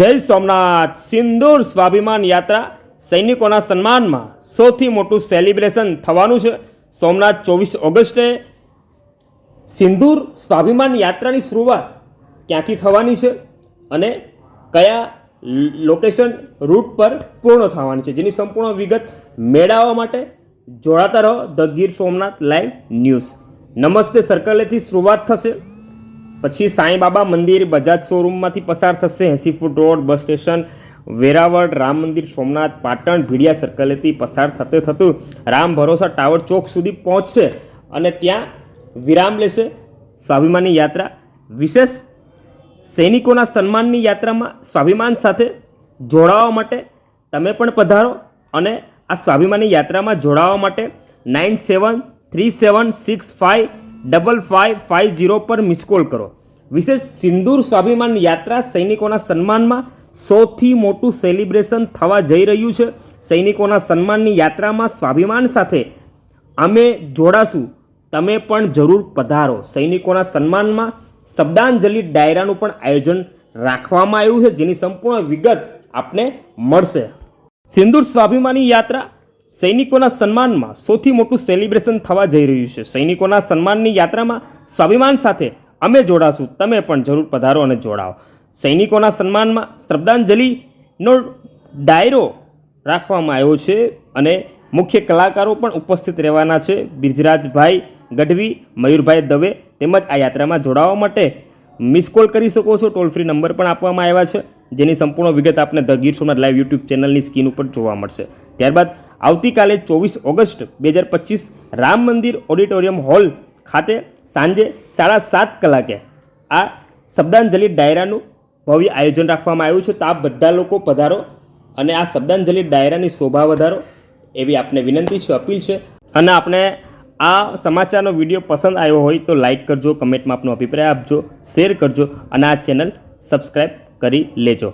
જય સોમનાથ. સિંદૂર સ્વાભિમાન યાત્રા સૈનિકોના સન્માનમાં સૌથી મોટું સેલિબ્રેશન થવાનું છે. સોમનાથ ચોવીસ ઓગસ્ટે સિંદૂર સ્વાભિમાન યાત્રાની શરૂઆત ક્યાંથી થવાની છે અને કયા લોકેશન રૂટ પર પૂર્ણ થવાની છે જેની સંપૂર્ણ વિગત મેળવવા માટે જોડાતા રહો. The Gir Somnath live news. નમસ્તે સર્કલેથી શરૂઆત થશે. પછી સાંઈબાબા મંદિર બજાજ શોરૂમમાંથી પસાર થશે. એંસી foot road, bus station, Veraval, Ram Mandir, Somnath, Patan, Bhidiya સર્કલેથી પસાર થતે થતું રામ ભરોસા ટાવર ચોક સુધી પહોંચશે અને ત્યાં વિરામ લેશે સ્વાભિમાનની યાત્રા. વિશેષ સૈનિકોના સન્માનની યાત્રામાં સ્વાભિમાન સાથે જોડાવા માટે તમે પણ પધારો અને આ સ્વાભિમાની યાત્રામાં જોડાવા માટે nine seven three seven six five double five five zero પર મિસ કોલ કરો. વિશેષ સિંદૂર સ્વાભિમાન યાત્રા સૈનિકોના સન્માનમાં સૌથી મોટું સેલિબ્રેશન થવા જઈ રહ્યું છે. સૈનિકોના સન્માનની યાત્રામાં સ્વાભિમાન સાથે અમે જોડાશું. તમે પણ જરૂર પધારો. સૈનિકોના સન્માનમાં શબ્દાંજલિ ડાયરાનું પણ આયોજન રાખવામાં આવ્યું છે, જેની સંપૂર્ણ વિગત આપને મળશે. સિંદૂર સ્વાભિમાની યાત્રા સૈનિકોના સન્માનમાં સૌથી મોટું સેલિબ્રેશન થવા જઈ રહ્યું છે. સૈનિકોના સન્માનની યાત્રામાં સ્વાભિમાન સાથે અમે જોડાશું. તમે પણ જરૂર પધારો અને જોડાઓ. સૈનિકોના સન્માનમાં શ્રદ્ધાંજલિનો ડાયરો રાખવામાં આવ્યો છે અને મુખ્ય કલાકારો પણ ઉપસ્થિત રહેવાના છે. બિરજરાજભાઈ ગઢવી, મયુરભાઈ દવે તેમજ આ યાત્રામાં જોડાવા માટે મિસ કોલ કરી શકો છો. ટોલ ફ્રી નંબર પણ આપવામાં આવ્યા છે, જેની સંપૂર્ણ વિગત આપને the Gir Somnath live YouTube ચેનલની સ્ક્રીન ઉપર જોવા મળશે. ત્યારબાદ આવતીકાલે ચોવીસ ઓગસ્ટ બે હજાર પચીસ રામ મંદિર ઓડિટોરિયમ હોલ ખાતે સાંજે સાડા સાત કલાકે આ શબ્દાંજલિ ડાયરાનું ભવ્ય આયોજન રાખવામાં આવ્યું છે. તો આપ બધા લોકો પધારો અને આ શબ્દાંજલિ ડાયરાની શોભા વધારો એવી આપને વિનંતી છે, અપીલ છે. અને આપણે આ સમાચારનો વીડિયો પસંદ આવ્યો હોય તો લાઇક કરજો, કમેન્ટમાં આપનો અભિપ્રાય આપજો, શેર કરજો અને આ ચેનલ સબસ્ક્રાઈબ કરી લેજો.